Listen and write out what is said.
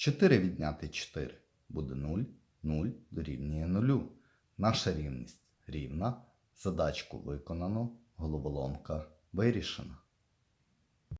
4 відняти 4 буде 0, 0 дорівнює 0. Наша рівність рівна. Задачку виконано, головоломка вирішена.